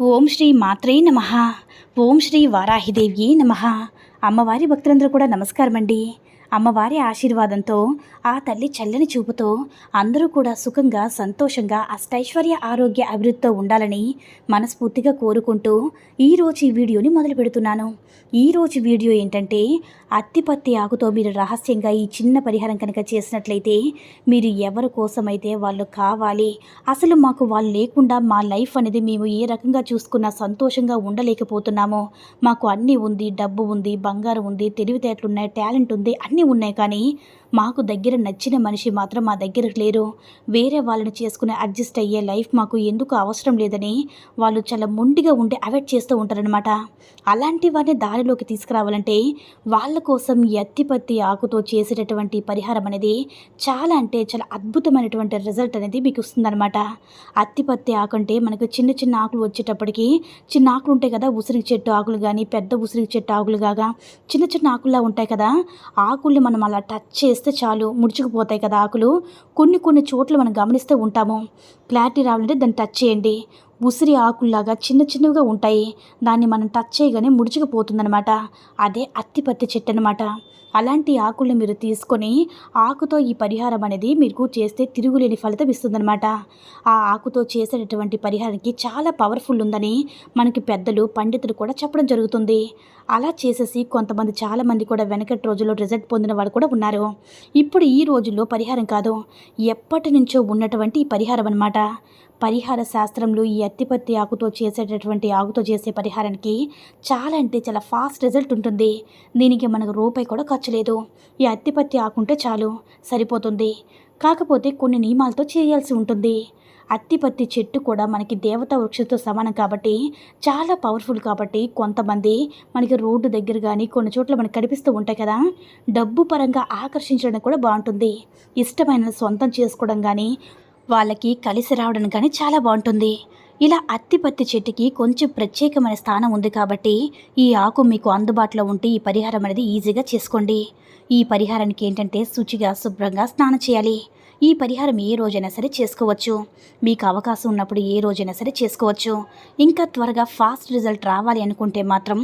ఓం శ్రీ మాత్రే నమ. ఓం శ్రీ వారాహిదేవి నమ. అమ్మవారి భక్తులందరూ కూడా నమస్కారం అండి అమ్మవారి ఆశీర్వాదంతో ఆ తల్లి చల్లని చూపుతో అందరూ కూడా సుఖంగా సంతోషంగా అష్టైశ్వర్య ఆరోగ్య అభివృద్ధితో ఉండాలని మనస్ఫూర్తిగా కోరుకుంటూ ఈరోజు ఈ వీడియోని మొదలు పెడుతున్నాను. ఈరోజు వీడియో ఏంటంటే అత్తిపత్తి ఆకుతో మీరు రహస్యంగా ఈ చిన్న పరిహారం కనుక చేసినట్లయితే మీరు ఎవరి కోసమైతే వాళ్ళు కావాలి అసలు మాకు వాళ్ళు లేకుండా మా లైఫ్ అనేది మేము ఏ రకంగా చూసుకున్నా సంతోషంగా ఉండలేకపోతున్నామో మాకు అన్నీ ఉంది డబ్బు ఉంది బంగారం ఉంది తెలివితేటలు ఉన్నాయి టాలెంట్ ఉంది అన్నీ ఉన్నాయి కానీ మాకు దగ్గర నచ్చిన మనిషి మాత్రం మా దగ్గర లేరు. వేరే వాళ్ళని చేసుకుని అడ్జస్ట్ అయ్యే లైఫ్ మాకు ఎందుకు అవసరం లేదని వాళ్ళు చాలా మొండిగా ఉండి అవాయిడ్ చేస్తూ ఉంటారనమాట అలాంటి వారిని దారిలోకి తీసుకురావాలంటే వాళ్ళ కోసం ఈ అత్తిపత్తి ఆకుతో చేసేటటువంటి పరిహారం అనేది చాలా అంటే చాలా అద్భుతమైనటువంటి రిజల్ట్ అనేది మీకు వస్తుందన్నమాట. అత్తిపత్తి ఆకు అంటే మనకు చిన్న చిన్న ఆకులు వచ్చేటప్పటికి చిన్న ఆకులు ఉంటాయి కదా ఉసిరి చెట్టు ఆకులు కానీ పెద్ద ఉసిరి చెట్టు ఆకులు కాగా చిన్న చిన్న ఆకుల్లా ఉంటాయి కదా ఆకుల్ని మనం అలా టచ్ చేస్తే చాలు ముడుచుకుపోతాయి కదా ఆకులు. కొన్ని కొన్ని చోట్ల మనం గమనిస్తూ ఉంటాము. క్లారిటీ రావాలంటే దాన్ని టచ్ చేయండి. ఉసిరి ఆకుల్లాగా చిన్న చిన్నవిగా ఉంటాయి. దాన్ని మనం టచ్ చేయగానే ముడుచుకుపోతుందనమాట అదే అత్తిపత్తి చెట్టు అనమాట అలాంటి ఆకుల్ని మీరు తీసుకొని ఆకుతో ఈ పరిహారం అనేది మీకు చేస్తే తిరుగులేని ఫలితం ఇస్తుందన్నమాట. ఆ ఆకుతో చేసేటటువంటి పరిహారానికి చాలా పవర్ఫుల్ ఉందని మనకి పెద్దలు పండితులు కూడా చెప్పడం జరుగుతుంది. అలా చేసేసి కొంతమంది చాలామంది కూడా వెనకటి రోజుల్లో రిజల్ట్ పొందిన వాళ్ళు కూడా ఉన్నారు. ఇప్పుడు ఈ రోజుల్లో పరిహారం కాదు ఎప్పటి నుంచో ఉన్నటువంటి ఈ పరిహారం అనమాట పరిహార శాస్త్రంలో ఈ అత్తిపత్తి ఆకుతో చేసేటటువంటి ఆకుతో చేసే పరిహారానికి చాలా అంటే చాలా ఫాస్ట్ రిజల్ట్ ఉంటుంది. దీనికి మనకు రూపాయి కూడా ఖర్చు లేదు. ఈ అత్తిపత్తి ఆకుంటే చాలు సరిపోతుంది. కాకపోతే కొన్ని నియమాలతో చేయాల్సి ఉంటుంది. అత్తిపత్తి చెట్టు కూడా మనకి దేవతా వృక్షంతో సమానం కాబట్టి చాలా పవర్ఫుల్ కాబట్టి కొంతమంది మనకి రోడ్డు దగ్గర కానీ కొన్ని చోట్ల మనకి కనిపిస్తూ ఉంటాయి కదా డబ్బు పరంగా ఆకర్షించడం కూడా బాగుంటుంది. ఇష్టమైన సొంతం చేసుకోవడం కానీ వాళ్ళకి కలిసి రావడం కానీ చాలా బాగుంటుంది. ఇలా అత్తిపత్తి చెట్టుకి కొంచెం ప్రత్యేకమైన స్థానం ఉంది కాబట్టి ఈ ఆకు మీకు అందుబాటులో ఉంటే ఈ పరిహారం అనేది ఈజీగా చేసుకోండి. ఈ పరిహారానికి ఏంటంటే శుచిగా శుభ్రంగా స్నానం చేయాలి. ఈ పరిహారం ఏ రోజైనా సరే చేసుకోవచ్చు. మీకు అవకాశం ఉన్నప్పుడు ఏ రోజైనా సరే చేసుకోవచ్చు. ఇంకా త్వరగా ఫాస్ట్ రిజల్ట్ రావాలి అనుకుంటే మాత్రం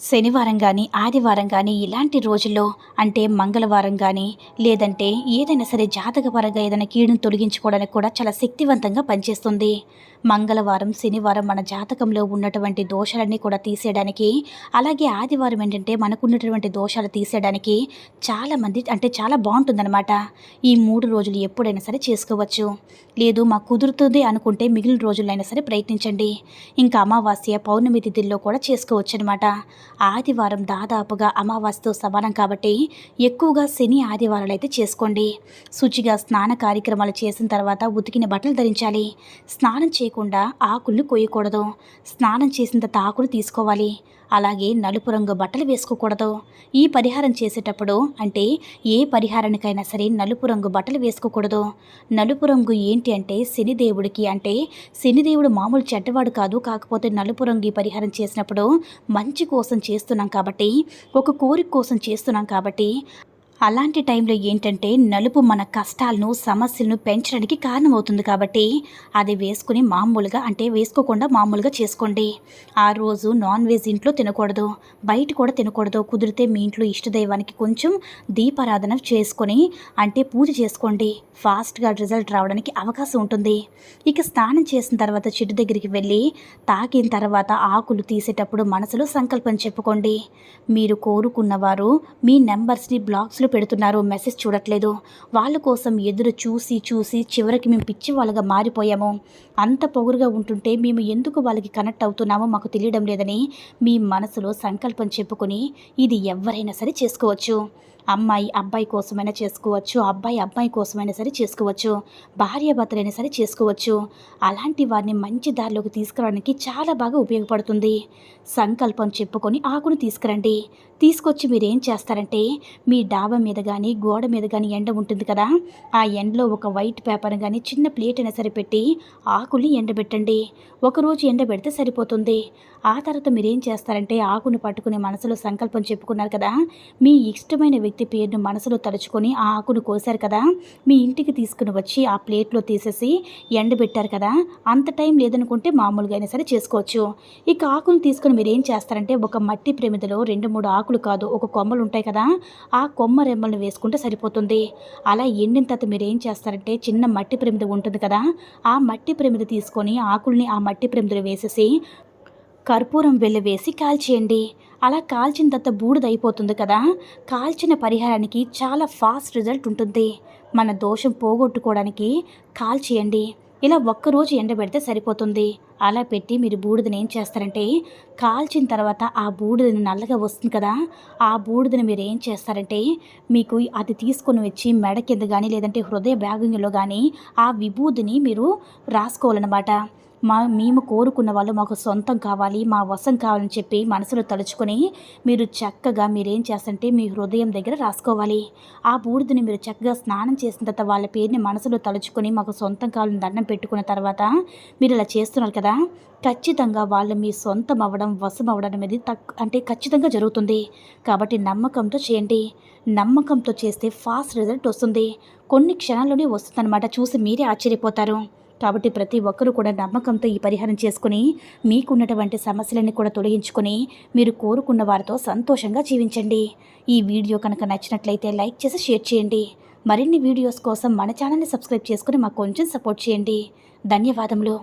శనివారం కానీ ఆదివారం కానీ ఇలాంటి రోజుల్లో అంటే మంగళవారం కానీ లేదంటే ఏదైనా సరే జాతకపరంగా ఏదైనా కీడును తొలగించుకోవడానికి కూడా చాలా శక్తివంతంగా పనిచేస్తుంది. మంగళవారం శనివారం మన జాతకంలో ఉన్నటువంటి దోషాలన్నీ కూడా తీసేయడానికి అలాగే ఆదివారం ఏంటంటే మనకున్నటువంటి దోషాలు తీసేయడానికి చాలామంది అంటే చాలా బాగుంటుందన్నమాట. ఈ మూడు రోజులు ఎప్పుడైనా సరే చేసుకోవచ్చు. లేదు మాకు కుదురుతుంది అనుకుంటే మిగిలిన రోజులైనా సరే ప్రయత్నించండి. ఇంకా అమావాస్య పౌర్ణమి తిథుల్లో కూడా చేసుకోవచ్చు అనమాట ఆదివారం దాదాపుగా అమావాస్యతో సమానం కాబట్టి ఎక్కువగా శని ఆదివారాలు అయితే చేసుకోండి. శుచిగా స్నాన కార్యక్రమాలు చేసిన తర్వాత ఉతికిన బట్టలు ధరించాలి. స్నానం చేయకుండా ఆకుల్ని కొయ్యకూడదు స్నానం చేసిన తర్వాత ఆకులు తీసుకోవాలి. అలాగే నలుపు రంగు బట్టలు వేసుకోకూడదు. ఈ పరిహారం చేసేటప్పుడు అంటే ఏ పరిహారానికైనా సరే నలుపు రంగు బట్టలు వేసుకోకూడదు. నలుపు రంగు ఏంటి అంటే శనిదేవుడికి అంటే శనిదేవుడు మామూలు చెడ్డవాడు కాదు. కాకపోతే నలుపు రంగు ఈ పరిహారం చేసినప్పుడు మంచి కోసం చేస్తున్నాం కాబట్టి ఒక కోరిక కోసం చేస్తున్నాం కాబట్టి అలాంటి టైంలో ఏంటంటే నలుపు మన కష్టాలను సమస్యలను పెంచడానికి కారణమవుతుంది కాబట్టి అది వేసుకుని మామూలుగా అంటే వేసుకోకుండా మామూలుగా చేసుకోండి. ఆ రోజు నాన్ వెజ్ ఇంట్లో తినకూడదు బయట కూడా తినకూడదు. కుదిరితే మీ ఇంట్లో ఇష్టదైవానికి కొంచెం దీపారాధన చేసుకొని అంటే పూజ చేసుకోండి. ఫాస్ట్గా రిజల్ట్ రావడానికి అవకాశం ఉంటుంది. ఇక స్నానం చేసిన తర్వాత చెట్టు దగ్గరికి వెళ్ళి తాకిన తర్వాత ఆకులు తీసేటప్పుడు మనసులో సంకల్పం చెప్పుకోండి. మీరు కోరుకున్నవారు మీ నెంబర్స్ని బ్లాక్స్లో పెడుతున్నారు. మెసేజ్ చూడట్లేదు. వాళ్ళ కోసం ఎదురు చూసి చూసి చివరికి మేము పిచ్చి వాళ్ళగా మారిపోయాము. అంత పొగురుగా ఉంటుంటే మేము ఎందుకు వాళ్ళకి కనెక్ట్ అవుతున్నామో మాకు తెలియడం లేదని మీ మనసులో సంకల్పం చెప్పుకొని ఇది ఎవరైనా సరే చేసుకోవచ్చు. అమ్మాయి అబ్బాయి కోసమైనా చేసుకోవచ్చు అబ్బాయి అబ్బాయి కోసమైనా సరే చేసుకోవచ్చు భార్యాభర్తలైనా సరే చేసుకోవచ్చు. అలాంటి వారిని మంచి దారిలోకి తీసుకురావడానికి చాలా బాగా ఉపయోగపడుతుంది. సంకల్పం చెప్పుకొని ఆకును తీసుకురండి. తీసుకొచ్చి మీరు ఏం చేస్తారంటే మీ డాబా మీద కానీ గోడ మీద కానీ ఎండ ఉంటుంది కదా ఆ ఎండలో ఒక వైట్ పేపర్ కానీ చిన్న ప్లేట్ అయినా సరే పెట్టి ఆకుల్ని ఎండబెట్టండి. ఒకరోజు ఎండబెడితే సరిపోతుంది. ఆ తర్వాత మీరు ఏం చేస్తారంటే ఆకును పట్టుకుని మనసులో సంకల్పం చెప్పుకున్నారు కదా? మీ ఇష్టమైన వ్యక్తి పేరును మనసులో తలుచుకొని ఆ ఆకును కోసారు కదా? మీ ఇంటికి తీసుకుని వచ్చి ఆ ప్లేట్లో తీసేసి ఎండబెట్టారు కదా? అంత టైం లేదనుకుంటే మామూలుగా అయినా సరే చేసుకోవచ్చు. ఇక ఆకును తీసుకుని మీరేం చేస్తారంటే ఒక మట్టి ప్రమిదలో రెండు మూడు ఆకులు కాదు ఒక కొమ్మలు ఉంటాయి కదా? ఆ కొమ్మ రెమ్మలను వేసుకుంటే సరిపోతుంది. అలా ఎండిన తర్వాత మీరు ఏం చేస్తారంటే చిన్న మట్టి ప్రమిద ఉంటుంది కదా? ఆ మట్టి ప్రమిద తీసుకొని ఆకుల్ని ఆ మట్టి ప్రమిదలో వేసేసి కర్పూరం వెళ్ళి కాల్చేయండి. అలా కాల్చిన తర్వాత బూడిద అయిపోతుంది కదా. కాల్చిన పరిహారానికి చాలా ఫాస్ట్ రిజల్ట్ ఉంటుంది. మన దోషం పోగొట్టుకోవడానికి కాల్చేయండి. ఇలా ఒక్కరోజు ఎండబెడితే సరిపోతుంది. అలా పెట్టి మీరు బూడిదని ఏం చేస్తారంటే కాల్చిన తర్వాత ఆ బూడిదని నల్లగా వస్తుంది కదా. ఆ బూడిదని మీరు ఏం చేస్తారంటే మీకు అది తీసుకొని వచ్చి మెడ కింద కానీ లేదంటే హృదయ భాగంలో కానీ ఆ విభూదిని మీరు రాసుకోవాలన్నమాట. మా మేము కోరుకున్న వాళ్ళు మాకు సొంతం కావాలి మా వశం కావాలని చెప్పి మనసులో తలుచుకొని మీరు చక్కగా మీరేం చేస్తారంటే మీ హృదయం దగ్గర రాసుకోవాలి. ఆ బూడిదని మీరు చక్కగా స్నానం చేసిన తర్వాత వాళ్ళ పేరుని మనసులో తలుచుకొని మాకు సొంతం కావాలని దండం పెట్టుకున్న తర్వాత మీరు ఇలా చేస్తున్నారు కదా ఖచ్చితంగా వాళ్ళు మీ సొంతం అవ్వడం వశం అవ్వడం అనేది తక్ అంటే ఖచ్చితంగా జరుగుతుంది. కాబట్టి నమ్మకంతో చేయండి. నమ్మకంతో చేస్తే ఫాస్ట్ రిజల్ట్ వస్తుంది. కొన్ని క్షణాల్లోనే వస్తుందన్నమాట. చూసి మీరే ఆశ్చర్యపోతారు. కాబట్టి ప్రతి ఒక్కరూ కూడా నమ్మకంతో ఈ పరిహారం చేసుకుని మీకున్నటువంటి సమస్యలన్నీ కూడా తొలగించుకొని మీరు కోరుకున్న వారితో సంతోషంగా జీవించండి. ఈ వీడియో కనుక నచ్చినట్లయితే లైక్ చేసి షేర్ చేయండి. మరిన్ని వీడియోస్ కోసం మన ఛానల్ని సబ్స్క్రైబ్ చేసుకుని మాకు కొంచెం సపోర్ట్ చేయండి. ధన్యవాదములు.